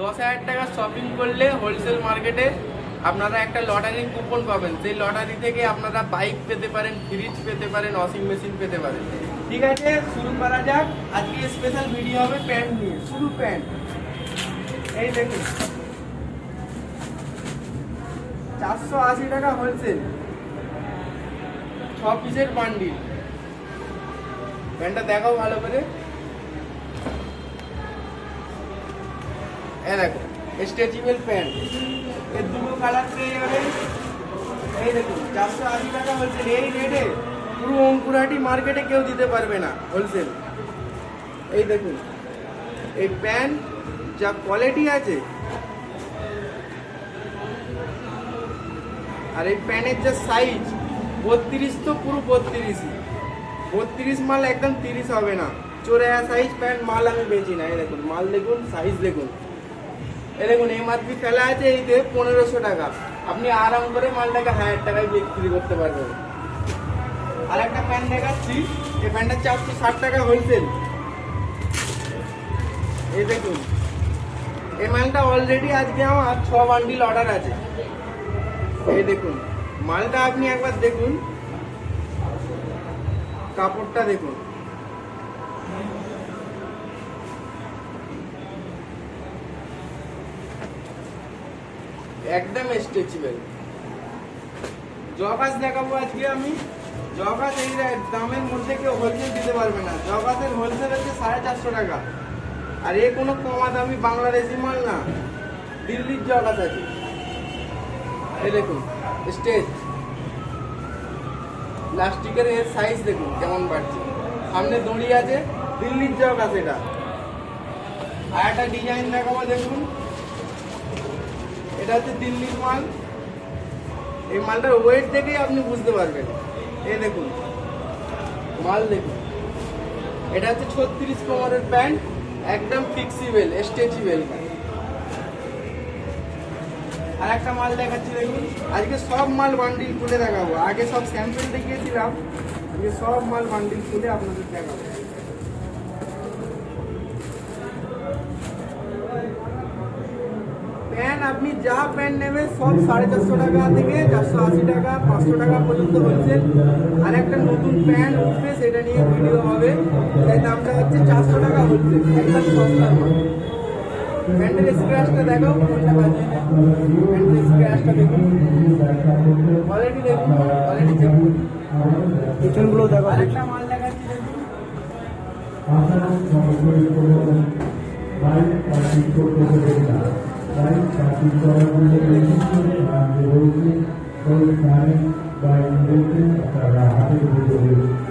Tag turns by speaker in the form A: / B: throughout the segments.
A: দশ হাজার টাকা শপিং করলে হোলসেল মার্কেটে আপনারা একটা লটারি কুপন পাবেন। সেই লটারি থেকে আপনারা বাইক পেতে পারেন ফ্রিজ পেতে পারেন ওয়াশিং মেশিন পেতে পারেন। ঠিক আছে? শুরু করা যাক। আজকে স্পেশাল ভিডিও হবে প্যান্ট নিয়ে। শুধু প্যান্ট এই দেখুন। চারশো আশি টাকা হোলসেল ছ পিসের বান্ডিল প্যান্টটা দেখাও ভালো করে। এই দেখো স্ট্রেচেবল প্যান্ট এর দুটো কালার পেয়ে যাবেন এই দেখুন, চারশো আশি টাকা হোলসেল এই রেটে পুরো অঙ্কুরাটি মার্কেটে কেউ দিতে পারবে না হোলসেল এই দেখুন, এই প্যান্ট যা কোয়ালিটি আছে, আর এই প্যান্টের যা সাইজ বত্রিশ তো পুরো বত্রিশই। বত্রিশ মাল একদম তিরিশ হবে না। চোরে সাইজ প্যান্ট মাল আমি বেচি না। এই দেখুন, মাল দেখুন সাইজ দেখুন। এই দেখুন এমআরপি ফেলা আছে এইতে পনেরোশো টাকা। আপনি আরাম করে মালটাকে হাজার টাকায় বিক্রি করতে পারবেন। আর একটা প্যান্ট দেখাচ্ছি। এই প্যান্টটা চারশো ষাট টাকা হোলসেল এই দেখুন, এই মালটা অলরেডি আজকে আমার ছ বান্ডিল অর্ডার আছে। এই দেখুন। মালটা আপনি একবার দেখুন। কাপড়টা দেখুন। একদম স্ট্রেচেবল জগাস দেখাবো আজকে আমি। জগাস এই দামের মধ্যে কেউ হোলসেল দিতে পারবে না। জগাসের হোলসেল হচ্ছে সাড়ে চারশো টাকা। আর এ কোনো কমা দামি বাংলাদেশি মাল না। দিল্লির জগাস আছে। এই দেখুন। স্টেজ প্লাস্টিকের এর সাইজ দেখুন, কেমন বাড়ছে। সামনে দড়ি আছে, দিল্লির জগ আছে এটা। আর একটা ডিজাইন দেখাবো, দেখুন। এটা হচ্ছে দিল্লির মাল। এই মালটার ওয়েট দেখেই আপনি বুঝতে পারবেন। এ দেখুন, মাল দেখুন। এটা হচ্ছে ছত্রিশ কোমরের প্যান্ট, একদম ফিক্সিবল স্ট্রেচেবল আর একটা মাল দেখাচ্ছি দেখুন আজকে সব মাল বান্ডিল খুলে দেখাবো। আগে সব স্যাম্পল দেখিয়েছিলাম, আজকে সব মাল বান্ডিল খুলে আপনাদের দেখাবো। প্যান্ট আপনি যা প্যান্ট নেবেন, সব সাড়ে চারশো টাকা থেকে চারশো আশি টাকা, পাঁচশো টাকা পর্যন্ত হোলসেল আর একটা নতুন প্যান্ট উঠবে, সেটা নিয়ে ভিডিও হবে। তাই দামটা হচ্ছে চারশো টাকা হোলসেল একদম সস্তার প্যান্টের স্ক্র্যাচটা দেখাও কোনটা দেয় প্যান্টের স্ক্র্যাচটা দেখুন। কোয়ালিটি দেখুন কোয়ালিটি চেক
B: পিছনগুলো দেখো।
A: আরেকটা মাল দেখাচ্ছি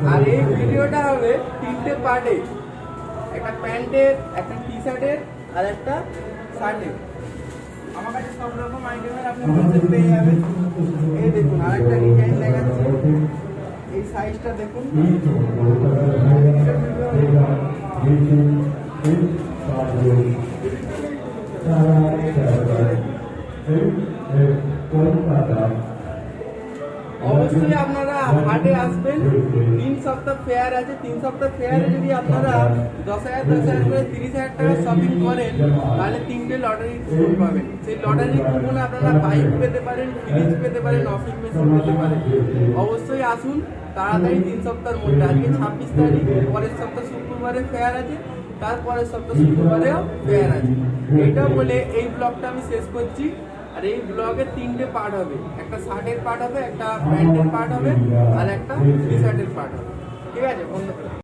A: আর এই ভিডিওটা হবে তিনটে পার্টে একটা প্যান্টের একটা টি শার্টের আর একটা শার্টের আমার কাছে সব রকম আইটেমের আপনি হোলসেল পেয়ে যাবেন এই দেখুন আর একটা ডিজাইন দেখাচ্ছি এই সাইজটা দেখুন অবশ্যই আপনারা হাটে আসবেন। তিন সপ্তাহ ফেয়ার আছে। তিন সপ্তাহ ফেয়ারে যদি আপনারা দশ হাজার দশ হাজার করে তিরিশ হাজার টাকা শপিং করেন, তাহলে তিনটে লটারি কুপন পাবেন। সেই লটারি কুপনে আপনারা বাইক পেতে পারেন ফ্রিজ পেতে পারেন ওয়াশিং মেশিন পেতে পারেন। অবশ্যই আসুন, তাড়াতাড়ি তিন সপ্তাহের মধ্যে। আজকে ছাব্বিশ তারিখ, পরের সপ্তাহ শুক্রবারে ফেয়ার আছে, তারপরের সপ্তাহ শুক্রবারেও ফেয়ার আছে। এটা বলে এই ব্লগটা আমি শেষ করছি। আর এই ব্লগের তিনটে পার্ট হবে। একটা শার্টের পার্ট হবে, একটা প্যান্টের পার্ট হবে, আর একটা টি শার্টের পার্ট হবে। ঠিক আছে, বন্ধ